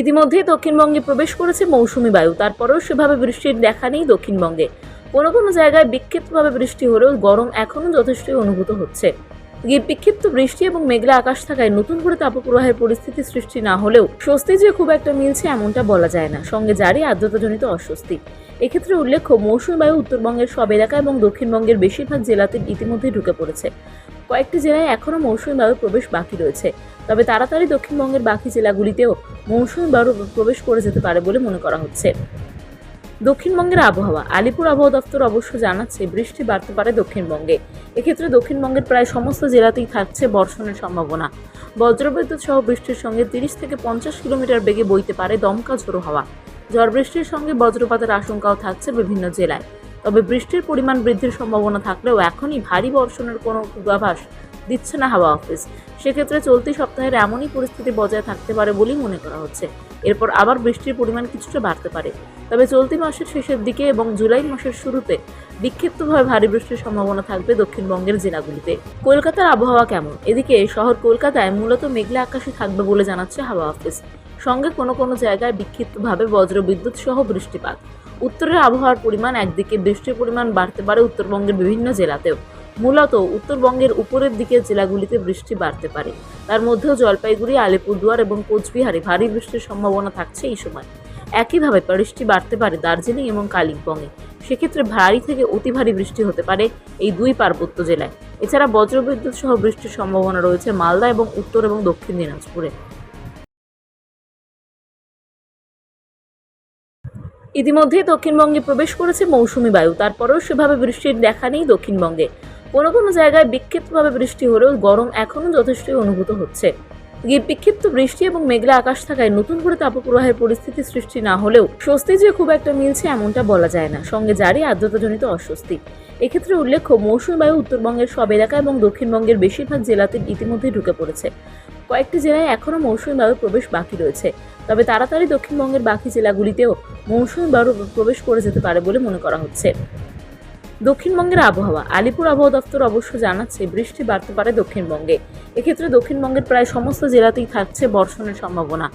ইতিমধ্যেই দক্ষিণবঙ্গে প্রবেশ করেছে মৌসুমি বায়ু। তারপরেও সেভাবে বৃষ্টির দেখা নেই দক্ষিণবঙ্গে। কোনো কোনো জায়গায় বিক্ষিপ্তভাবে বৃষ্টি হলেও গরম এখনও যথেষ্টই অনুভূত হচ্ছে। বিক্ষিপ্ত বৃষ্টি এবং মেঘলা আকাশ থাকায় নতুন করে তাপপ্রবাহের পরিস্থিতি সৃষ্টি না হলেও স্বস্তি যে খুব একটা মিলছে এমনটা বলা যায় না। সঙ্গে জারি আর্দ্রতাজনিত অস্বস্তি। এক্ষেত্রে উল্লেখ্য, মৌসুমি বায়ু উত্তরবঙ্গের সব এলাকা এবং দক্ষিণবঙ্গের বেশিরভাগ জেলাতে ইতিমধ্যেই ঢুকে পড়েছে। কয়েকটি জেলায় এখনও মৌসুমি বায়ুর প্রবেশ বাকি রয়েছে। তবে তাড়াতাড়ি দক্ষিণবঙ্গের বাকি জেলাগুলিতেও মৌসুমি বায়ু প্রবেশ করে যেতে পারে বলে মনে করা হচ্ছে। দক্ষিণবঙ্গের আবহাওয়া, আলিপুর আবহাওয়া দপ্তর অবশ্য জানাচ্ছে বৃষ্টি বাড়তে পারে দক্ষিণবঙ্গে। এক্ষেত্রে দক্ষিণবঙ্গের প্রায় সমস্ত জেলাতেই থাকছে বর্ষণের সম্ভাবনা। বজ্রবিদ্যুৎ সহ বৃষ্টির সঙ্গে তিরিশ থেকে পঞ্চাশ কিলোমিটার বেগে বইতে পারে দমকা ঝোড়ো হাওয়া। ঝড় বৃষ্টির সঙ্গে বজ্রপাতের আশঙ্কাও থাকছে বিভিন্ন জেলায়। তবে বৃষ্টির পরিমাণ বৃদ্ধির সম্ভাবনা থাকলেও এখনই ভারী বর্ষণের কোনো পূর্বাভাস দিচ্ছে না হাওয়া অফিস। সেক্ষেত্রে চলতি সপ্তাহের এমনই পরিস্থিতি বজায় থাকতে পারে বলেই মনে করা হচ্ছে। এরপর আবার বৃষ্টির পরিমাণ কিছুটা বাড়তে পারে। তবে চলতি মাসের শেষের দিকে এবং জুলাই মাসের শুরুতে বিক্ষিপ্তভাবে ভারী বৃষ্টির সম্ভাবনা থাকবে দক্ষিণবঙ্গের জেলাগুলিতে। কলকাতার আবহাওয়া কেমন? এদিকে শহর কলকাতায় মূলত মেঘলা আকাশে থাকবে বলে জানাচ্ছে হাওয়া অফিস। সঙ্গে কোনো কোনো জায়গায় বিক্ষিপ্তভাবে বজ্রবিদ্যুৎ সহ বৃষ্টিপাত। উত্তরের আবহাওয়ার পরিমাণ একদিকে, বৃষ্টির পরিমাণ বাড়তে পারে উত্তরবঙ্গের বিভিন্ন জেলাতেও। মূলত উত্তরবঙ্গের উপরের দিকের জেলাগুলিতে বৃষ্টি বাড়তে পারে। তার মধ্যেও জলপাইগুড়ি, আলিপুরদুয়ার এবং কোচবিহারে ভারী বৃষ্টির সম্ভাবনা থাকছে এই সময়। একইভাবে বৃষ্টি বাড়তে পারে দার্জিলিং এবং কালিম্পংয়ে। সেক্ষেত্রে ভারী থেকে অতি ভারী বৃষ্টি হতে পারে এই দুই পার্বত্য জেলায়। এছাড়া বজ্রবিদ্যুৎ সহ বৃষ্টির সম্ভাবনা রয়েছে মালদা এবং উত্তর এবং দক্ষিণ দিনাজপুরে। ইতিমধ্যেই দক্ষিণবঙ্গে প্রবেশ করেছে মৌসুমি বায়ু। তারপরেও সেভাবে বৃষ্টির দেখা নেই দক্ষিণবঙ্গে। কোনো কোনো জায়গায় বিক্ষিপ্তভাবে বৃষ্টি হলেও গরম এখনও যথেষ্টই অনুভূত হচ্ছে। বিক্ষিপ্ত বৃষ্টি এবং মেঘলা আকাশ থাকায় নতুন করে তাপপ্রবাহের পরিস্থিতি সৃষ্টি না হলেও স্বস্তি যে খুব একটা মিলছে এমনটা বলা যায় না। সঙ্গে জারি আর্দ্রতাজনিত অস্বস্তি। এক্ষেত্রে উল্লেখ্য, মৌসুমি বায়ু উত্তরবঙ্গের সব এলাকা এবং দক্ষিণবঙ্গের বেশিরভাগ জেলাতে ইতিমধ্যেই ঢুকে পড়েছে। কয়েকটি জেলায় এখনও মৌসুমি বায়ুর প্রবেশ বাকি রয়েছে। তবে তাড়াতাড়ি দক্ষিণবঙ্গের বাকি জেলাগুলিতেও মৌসুমি বায়ু প্রবেশ করে যেতে পারে বলে মনে করা হচ্ছে। দক্ষিণবঙ্গের আবহাওয়া, আলিপুর আবহাওয়া দপ্তর অবশ্য জানাচ্ছে বৃষ্টি বাড়তে পারে দক্ষিণবঙ্গে। এক্ষেত্রে দক্ষিণবঙ্গের প্রায় সমস্ত জেলাতেই থাকছে বর্ষণের সম্ভাবনা।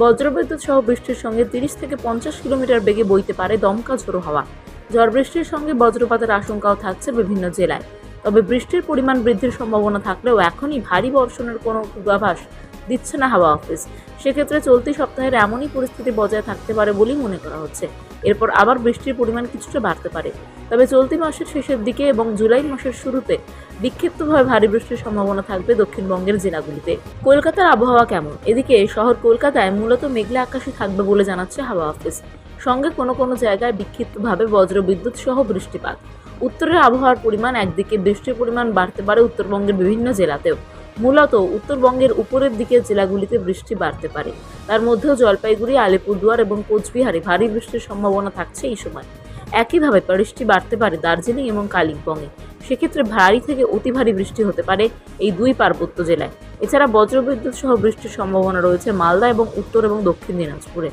বজ্রবিদ্যুৎ সহ বৃষ্টির সঙ্গে তিরিশ থেকে পঞ্চাশ কিলোমিটার বেগে বইতে পারে দমকা ঝোড়ো হাওয়া। ঝড় বৃষ্টির সঙ্গে বজ্রপাতের আশঙ্কাও থাকছে বিভিন্ন জেলায়। তবে বৃষ্টির পরিমাণ বৃদ্ধির সম্ভাবনা থাকলেও এখনই ভারী বর্ষণের কোনো পূর্বাভাস দিচ্ছে না হাওয়া অফিস। সেক্ষেত্রে চলতি সপ্তাহের এমনই পরিস্থিতি বজায় থাকতে পারে বলেই মনে করা হচ্ছে। এরপর আবার বৃষ্টির পরিমাণ কিছুটা বাড়তে পারে। তবে চলতি মাসের শেষের দিকে এবং জুলাই মাসের শুরুতে বিক্ষিপ্তভাবে ভারী বৃষ্টির সম্ভাবনা থাকবে দক্ষিণবঙ্গের জেলাগুলিতে। কলকাতার আবহাওয়া কেমন? এদিকে শহর কলকাতায় মূলত মেঘলা আকাশে থাকবে বলে জানাচ্ছে হাওয়া অফিস। সঙ্গে কোনো কোনো জায়গায় বিক্ষিপ্তভাবে বজ্রবিদ্যুৎ সহ বৃষ্টিপাত। উত্তরের আবহাওয়ার পরিমাণ একদিকে, বৃষ্টির পরিমাণ বাড়তে পারে উত্তরবঙ্গের বিভিন্ন জেলাতেও। মূলত উত্তরবঙ্গের উপরের দিকের জেলাগুলিতে বৃষ্টি বাড়তে পারে। তার মধ্যেও জলপাইগুড়ি, আলিপুরদুয়ার এবং কোচবিহারে ভারী বৃষ্টির সম্ভাবনা থাকছে এই সময়। একইভাবে বৃষ্টি বাড়তে পারে দার্জিলিং এবং কালিম্পংয়ে। সেক্ষেত্রে ভারী থেকে অতি ভারী বৃষ্টি হতে পারে এই দুই পার্বত্য জেলায়। এছাড়া বজ্রবিদ্যুৎ সহ বৃষ্টির সম্ভাবনা রয়েছে মালদা এবং উত্তর এবং দক্ষিণ দিনাজপুরে।